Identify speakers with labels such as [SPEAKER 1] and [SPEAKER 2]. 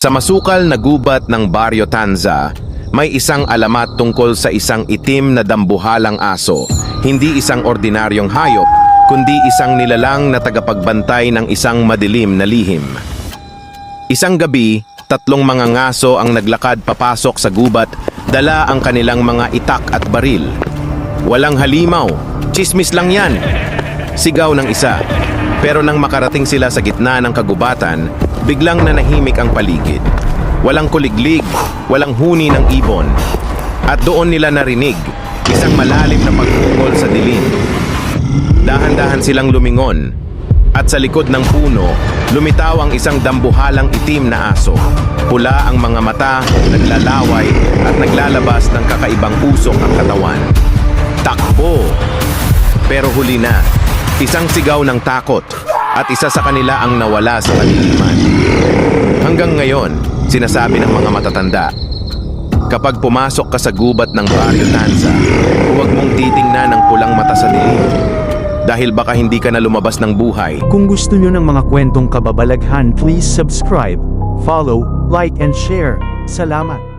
[SPEAKER 1] Sa masukal na gubat ng Barrio Tanza, may isang alamat tungkol sa isang itim na dambuhalang aso, hindi isang ordinaryong hayop, kundi isang nilalang na tagapagbantay ng isang madilim na lihim. Isang gabi, tatlong mga ngaso ang naglakad papasok sa gubat, dala ang kanilang mga itak at baril. Walang halimaw, chismis lang yan. Sigaw ng isa. Pero nang makarating sila sa gitna ng kagubatan, biglang nanahimik ang paligid. Walang kuliglig, walang huni ng ibon. At doon nila narinig, isang malalim na pagkukol sa dilim. Dahan-dahan silang lumingon. At sa likod ng puno, lumitaw ang isang dambuhalang itim na aso. Pula ang mga mata, naglalaway at naglalabas ng kakaibang usok ang katawan. Takbo! Pero huli na, isang sigaw ng takot at isa sa kanila ang nawala sa kaliliman. Hanggang ngayon, sinasabi ng mga matatanda, kapag pumasok ka sa gubat ng Barrio Tanza, huwag mong titingnan ang pulang mata sa dilim. Dahil baka hindi ka na lumabas ng buhay.
[SPEAKER 2] Kung gusto nyo ng mga kwentong kababalaghan, please subscribe, follow, like and share. Salamat!